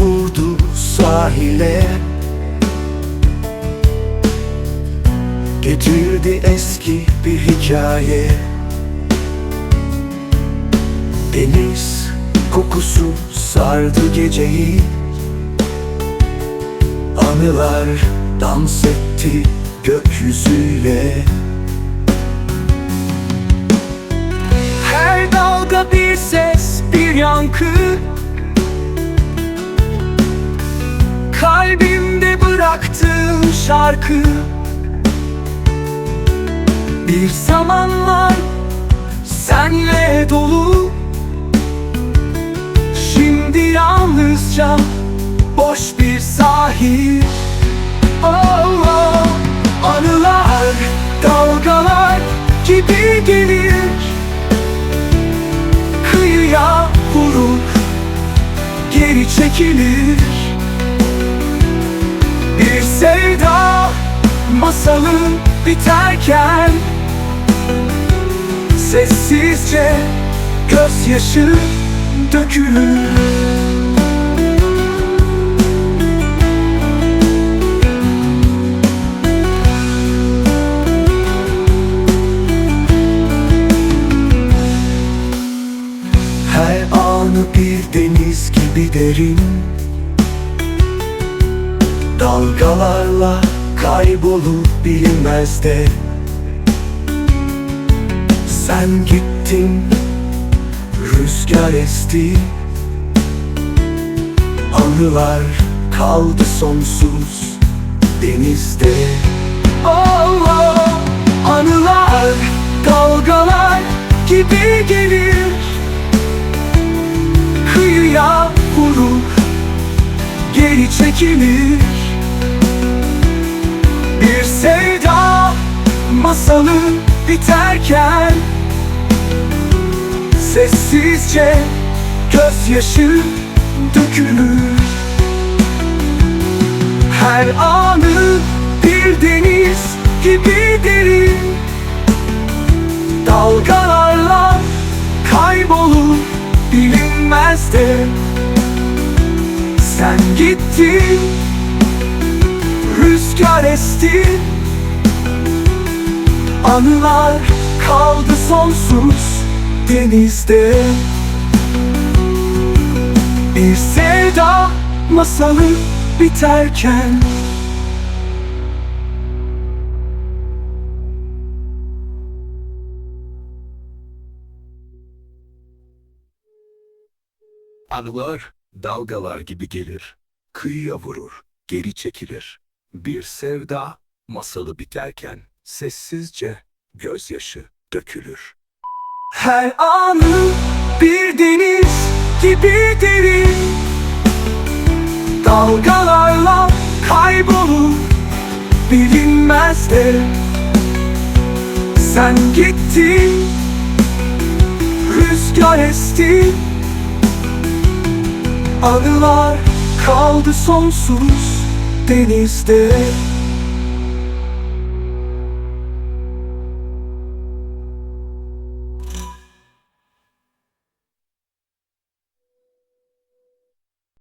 vurdu sahile. Getirdi eski bir hikaye. Deniz kokusu sardı geceyi. Anılar dans etti gökyüzüyle. Her dalga bir ses, bir yankı şarkı. Bir zamanlar senle dolu. Şimdi yalnızca boş bir sahil. Oh, oh. Anılar dalgalar gibi gelir. Kıyıya vurur geri çekilir sevda masalı biterken Sessizce gözyaşı dökülür. Her anı bir deniz gibi derin Dalgalarla kaybolup bilinmezde Sen gittin Rüzgar esti. Anılar kaldı sonsuz denizde. Oh, oh, Anılar dalgalar gibi gelir. Kıyıya vurur geri çekilir masalı biterken Sessizce gözyaşı dökülür. Her anı bir deniz gibi derin. Dalgalarla kaybolur bilinmezde Sen gittin Rüzgar esti Anılar kaldı sonsuz denizde Bir sevda masalı biterken Anılar dalgalar gibi gelir. Kıyıya vurur, geri çekilir. Bir sevda masalı biterken sessizce gözyaşı dökülür. Her anı bir deniz gibi derin. Dalgalarla kaybolur bilinmezde Sen gittin Rüzgar esti. Anılar kaldı sonsuz denizde